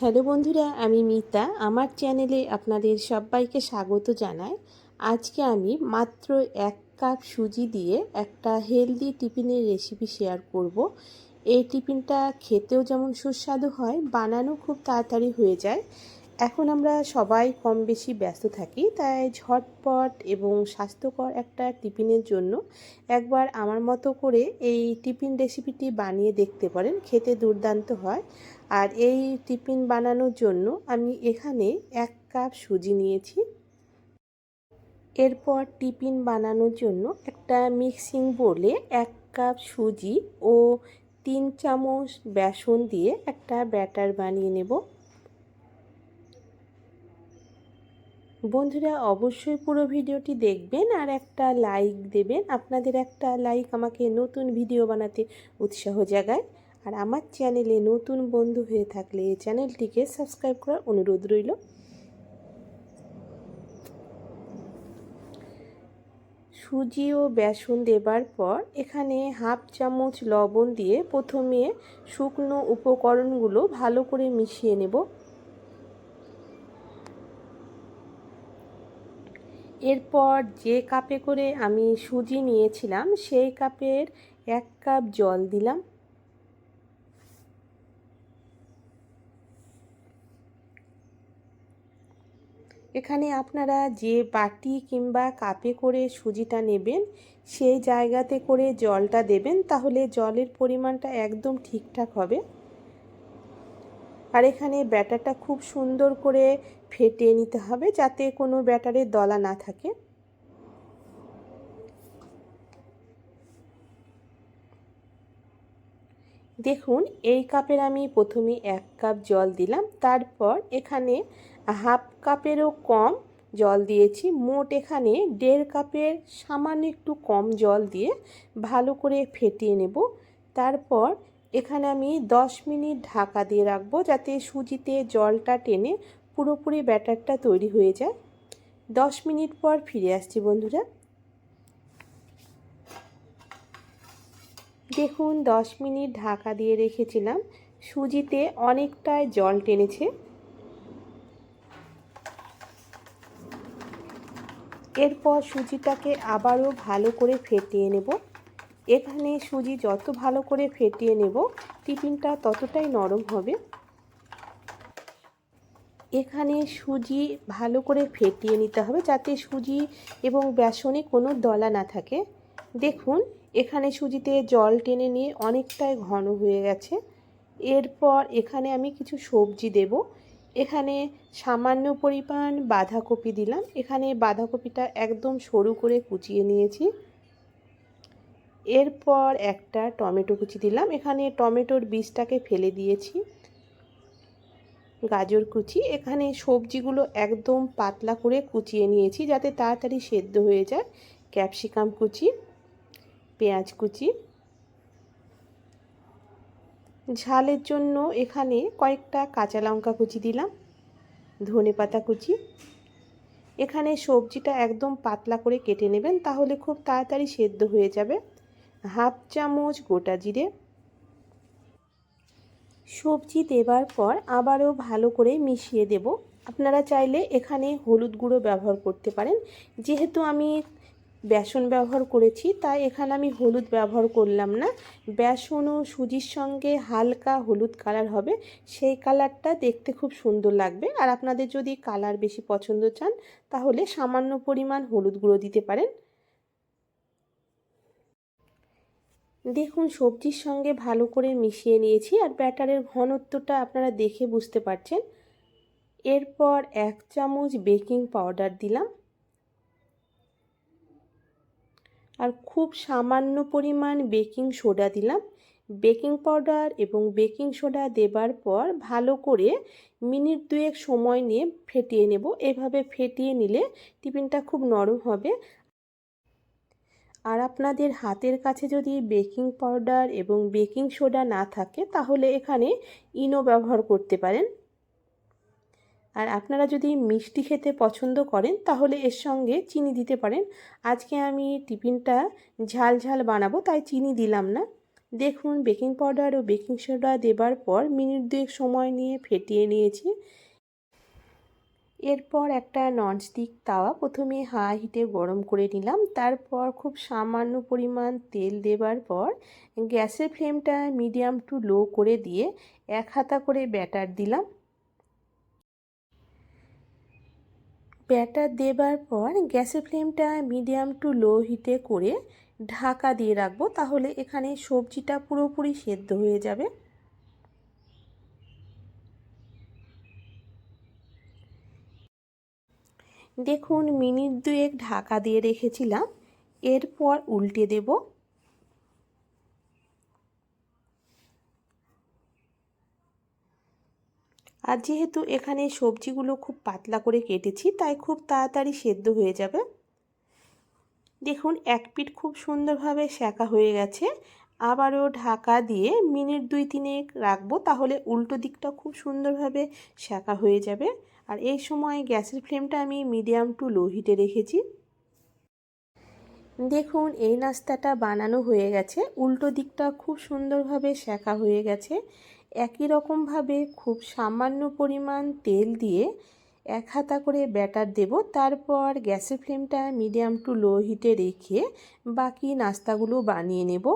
Hello বন্ধুরা, আমি মিতা। আমার চ্যানেলে আপনাদের সবাইকে স্বাগত জানাই। আজকে আমি মাত্র এক কাপ সুজি দিয়ে একটা হেলদি টিফিনের রেসিপি শেয়ার করব। এই টিফিনটা খেতেও যেমন সুস্বাদু হয়, বানানো খুব তাড়াতাড়ি হয়ে যায়। এখন আমরা সবাই কম বেশি ব্যস্ত থাকি, তাই ঝটপট এবং স্বাস্থ্যকর একটা টিফিনের জন্য একবার আমার মতো করে এই টিফিন রেসিপিটি বানিয়ে দেখতে পারেন, খেতে দুর্দান্ত হয়। আর এই টিফিন বানানোর জন্য আমি এখানে এক কাপ সুজি নিয়েছি। এরপর টিফিন বানানোর জন্য একটা মিক্সিং বোলে এক কাপ সুজি ও তিন চামচ বেসন দিয়ে একটা ব্যাটার বানিয়ে নেব। বন্ধুরা অবশ্যই পুরো ভিডিওটি দেখবেন আর একটা লাইক দেবেন। আপনাদের একটা লাইক আমাকে নতুন ভিডিও বানাতে উৎসাহ জাগায়। আর আমার চ্যানেলে নতুন বন্ধু হয়ে থাকলে এই চ্যানেলটিকে সাবস্ক্রাইব করার অনুরোধ রইল। সুজি ও বেসন দেবার পর এখানে হাফ চামচ লবণ দিয়ে প্রথমে শুকনো উপকরণগুলো ভালো করে মিশিয়ে নেব। এরপর যে কাপে করে আমি সুজি নিয়েছিলাম, সেই কাপের এক কাপ জল দিলাম। এখানে আপনারা যে বাটি কিংবা কাপে করে সুজিটা নেবেন, সেই জায়গাতে করে জলটা দেবেন, তাহলে জলের পরিমাণটা একদম ঠিকঠাক হবে। আর এখানে ব্যাটারটা খুব সুন্দর করে ফেটিয়ে নিতে হবে যাতে কোনো ব্যাটারের দলা না থাকে। দেখুন, এই কাপের আমি প্রথমে এক কাপ জল দিলাম, তারপর এখানে হাফ কাপেরও কম জল দিয়েছি, মোট এখানে দেড় কাপের সামান্য একটু কম জল দিয়ে ভালো করে ফেটিয়ে নেব। তারপর এখানে আমি 10 মিনিট ঢাকা দিয়ে রাখব যাতে সুজিতে জলটা টেনে পুরোপুরি ব্যাটারটা তৈরি হয়ে যায়। 10 মিনিট পর ফিরে আসছি বন্ধুরা। দেখুন 10 মিনিট ঢাকা দিয়ে রেখেছিলাম। সুজিতে অনেকটাই জল টেনেছে। এরপর সুজিটাকে আবারও ভালো করে ফেটিয়ে নেব। এখানে সুজি যত ভালো করে ফেটিয়ে নেব, টিফিনটা ততটাই নরম হবে। এখানে সুজি ভালো করে ফেটিয়ে নিতে হবে যাতে সুজি এবং বেসনে কোনো দলা না থাকে। দেখুন, এখানে সুজিতে জল টেনে নিয়ে অনেকটাই ঘন হয়ে গেছে। এরপর এখানে আমি কিছু সবজি দেব। এখানে সামান্য পরিমাণ বাঁধাকপি দিলাম। এখানে বাঁধাকপিটা একদম সরু করে কুচিয়ে নিয়েছি। এরপর একটা টমেটো কুচি দিলাম। এখানে টমেটোর বীজটাকে ফেলে দিয়েছি। গাজর কুচি। এখানে সবজিগুলো একদম পাতলা করে কুচিয়ে নিয়েছি যাতে তাড়াতাড়ি সেদ্ধ হয়ে যায়। ক্যাপসিকাম কুচি, পেঁয়াজ কুচি। ঝালের জন্য এখানে কয়েকটা কাঁচা লঙ্কা কুচি দিলাম, ধনে পাতা কুচি। এখানে সবজিটা একদম পাতলা করে কেটে নেবেন, তাহলে খুব তাড়াতাড়ি সেদ্ধ হয়ে যাবে। হাফ চামচ গোটা জিরে। সবজি দেবার পর আবারও ভালো করে মিশিয়ে দেব। আপনারা চাইলে এখানে হলুদ গুঁড়ো ব্যবহার করতে পারেন। যেহেতু আমি বেসন ব্যবহার করেছি, তাই এখানে আমি হলুদ ব্যবহার করলাম না। বেসন ও সুজির সঙ্গে হালকা হলুদ কালার হবে। সেই কালারটা দেখতে খুব সুন্দর লাগবে। আর আপনাদের যদি কালার বেশি পছন্দ চান, তাহলে সামান্য পরিমাণ হলুদ গুঁড়ো দিতে পারেন। দেখুন, সবজির সঙ্গে ভালো করে মিশিয়ে নিয়েছি আর ব্যাটারের ঘনত্বটা আপনারা দেখে বুঝতে পারছেন। এরপর এক চামচ বেকিং পাউডার দিলাম। আর খুব সামান্য পরিমাণ বেকিং সোডা দিলাম। বেকিং পাউডার এবং বেকিং সোডা দেবার পর ভালো করে মিনিট দুয়েক সময় নিয়ে ফেটিয়ে নেব। এভাবে ফেটিয়ে নিলে টিফিনটা খুব নরম হবে। আর আপনাদের হাতের কাছে যদি বেকিং পাউডার এবং বেকিং সোডা না থাকে, তাহলে এখানে ইনো ব্যবহার করতে পারেন। আর আপনারা যদি মিষ্টি খেতে পছন্দ করেন, তাহলে এর সঙ্গে চিনি দিতে পারেন। আজকে আমি টিফিনটা ঝাল ঝাল বানাবো, তাই চিনি দিলাম না। দেখুন, বেকিং পাউডার ও বেকিং সোডা দেবার পর মিনিট দুয়েক সময় নিয়ে ফেটিয়ে নিয়েছি। এরপর একটা ননস্টিক তাওয়া প্রথমে হাই হিটে গরম করে নিলাম। তারপর খুব সামান্য পরিমাণ তেল দেবার পর গ্যাসের ফ্লেমটা মিডিয়াম টু লো করে দিয়ে এক হাতা করে ব্যাটার দিলাম। ব্যাটার দেবার পর গ্যাসের ফ্লেমটা মিডিয়াম টু লো হিটে করে ঢাকা দিয়ে রাখব। তাহলে এখানে সবজিটা পুরোপুরি সেদ্ধ হয়ে যাবে। দেখুন মিনিট দুয়েক ঢাকা দিয়ে রেখেছিলাম, এরপর উল্টে দেব। আর যেহেতু এখানে সবজিগুলো খুব পাতলা করে কেটেছি, তাই খুব তাড়াতাড়ি সেদ্ধ হয়ে যাবে। দেখুন, এক পিঠ খুব সুন্দরভাবে সেঁকা হয়ে গেছে। আবারও ঢাকা দিয়ে মিনিট দুই তিনেক রাখব, তাহলে উল্টো দিকটা খুব সুন্দরভাবে সেঁকা হয়ে যাবে। আর এই সময় গ্যাসের ফ্লেমটা আমি মিডিয়াম টু লো হিটে রেখেছি। দেখুন, এই নাস্তাটা বানানো হয়ে গেছে। উল্টো দিকটা খুব সুন্দরভাবে শেখা হয়ে গেছে। একই রকমভাবে খুব সামান্য পরিমাণ তেল দিয়ে এক হাতা করে ব্যাটার দেব। তারপর গ্যাসের ফ্লেমটা মিডিয়াম টু লো হিটে রেখে বাকি নাস্তাগুলো বানিয়ে নেব।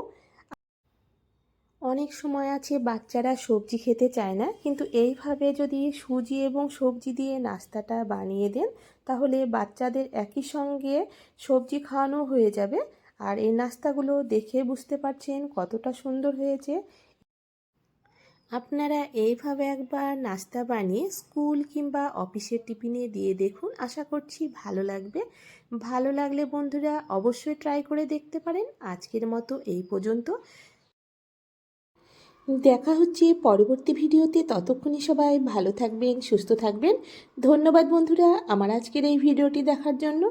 অনেক সময় আছে বাচ্চারা সবজি খেতে চায় না, কিন্তু এইভাবে যদি সুজি এবং সবজি দিয়ে নাস্তাটা বানিয়ে দেন, তাহলে বাচ্চাদের একই সঙ্গে সবজি খাওয়ানো হয়ে যাবে। আর এই নাস্তাগুলো দেখে বুঝতে পারছেন কতটা সুন্দর হয়েছে। আপনারা এইভাবে একবার নাস্তা বানিয়ে স্কুল কিংবা অফিসের টিফিনে দিয়ে দেখুন, আশা করছি ভালো লাগবে। ভালো লাগলে বন্ধুরা অবশ্যই ট্রাই করে দেখতে পারেন। আজকের মতো এই পর্যন্ত। দেখা হচ্ছে পরবর্তী ভিডিওতে। ততক্ষণই সবাই ভালো থাকবেন, সুস্থ থাকবেন। ধন্যবাদ বন্ধুরা আমার আজকের এই ভিডিওটি দেখার জন্য।